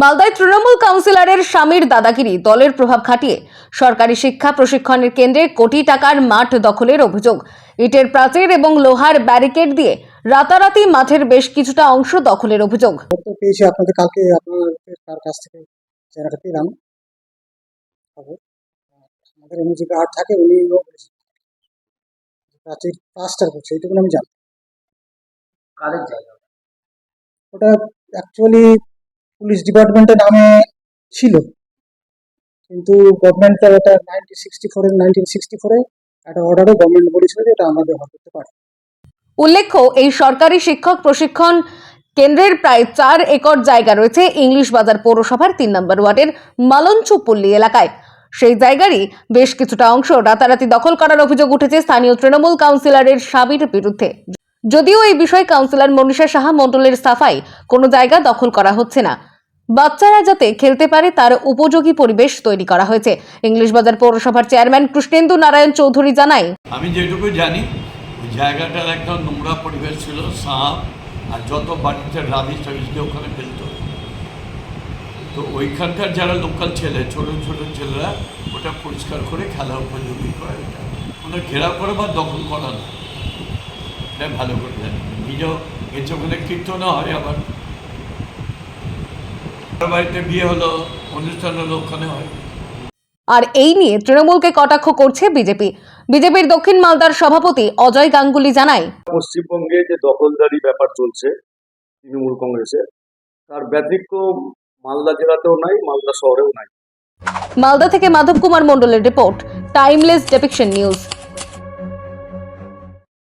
মালদায় তৃণমূল কাউন্সিলরের স্বামীর দাদাগিরি দলের প্রভাব খাটিয়ে সরকারি শিক্ষা প্রশিক্ষণের কেন্দ্রে কোটি টাকার মাঠ দখলের অভিযোগ। ইটের প্রাচীর এবং লোহার ব্যারিকেড দিয়ে রাতারাতি মাঠের বেশ কিছুটা অংশ দখলের অভিযোগ। খবর পেয়েছি আপনাদের কালকে আপনাদের কাছ থেকে জায়গাটা পেলাম। আমাদের উনি যে গার্ড থাকে উনি প্রাচীর প্লাস্টার করছে এইটুকু আমি জানি। কাদের জায়গা? ওটা অ্যাকচুয়ালি পুলিশ ডিপার্টমেন্টের নামে ছিল। কিন্তু গভর্নমেন্টের এটা নাইনটিন সিক্সটি ফোরে নাইনটিন সিক্সটি ফোরে একটা অর্ডারে গভর্নমেন্ট বলেছিল যে এটা আমরা ব্যবহার করতে পারি। উল্লেখ্য, এই সরকারি শিক্ষক প্রশিক্ষণ কেন্দ্রের প্রায় চার একর জায়গা রয়েছে ইংলিশ বাজার পৌরসভার তিন নম্বর ওয়ার্ডের মালঞ্চুপল্লী এলাকায়। সেই জায়গারই বেশ কিছুটা অংশ রাতারাতি দখল করার অভিযোগ উঠেছে স্থানীয় তৃণমূল কাউন্সিলরের স্বামীর বিরুদ্ধে। যদিও এই বিষয়ে কাউন্সিলর মনীষা সাহা মণ্ডলের সাফাই কোনো জায়গা দখল করা হচ্ছে না। বাচ্চারা যাতে খেলতে পারে তার উপযোগী পরিবেশ তৈরি করা হয়েছে। ইংলিশ বাজার পৌরসভার চেয়ারম্যান কৃষ্ণেন্দু নারায়ণ চৌধুরী জানায়, আমি যেটুকু জানি, ওই জায়গাটার একদম নোংরা পরিবেশ ছিল, সাপ, আর যত বাড়িতে রাবিশ টাবিশকে ওখানে ফেলতো। তো ওইখানকার যারা লোকাল ছেলে, ছোট ছোট ছেলেরা, ওটা পরিষ্কার করে খেলা উপযোগী করে ওটা ঘেরাও করে বা দখল করা না। এটা ভালো করে জানি নিজেও গেছে ওখানে কীর্তনও হয় আবার। বাড়িতে বিয়ে হলো অনুষ্ঠান হলো ওখানে হয়। আর এই নিয়ে তৃণমূলকে কটাক্ষ করছে বিজেপি। বিজেপির দক্ষিণ মালদার সভাপতি অজয় গাঙ্গুলি জানায় পশ্চিমবঙ্গে যে দখলদারি ব্যাপার চলছে তৃণমূল কংগ্রেসের তার ব্যতিক্রম মালদা জেলাতেও নাই মালদা শহরেও নাই। মালদা থেকে মাধব কুমার মণ্ডলের রিপোর্ট টাইমলেস ডেপিকশন নিউজ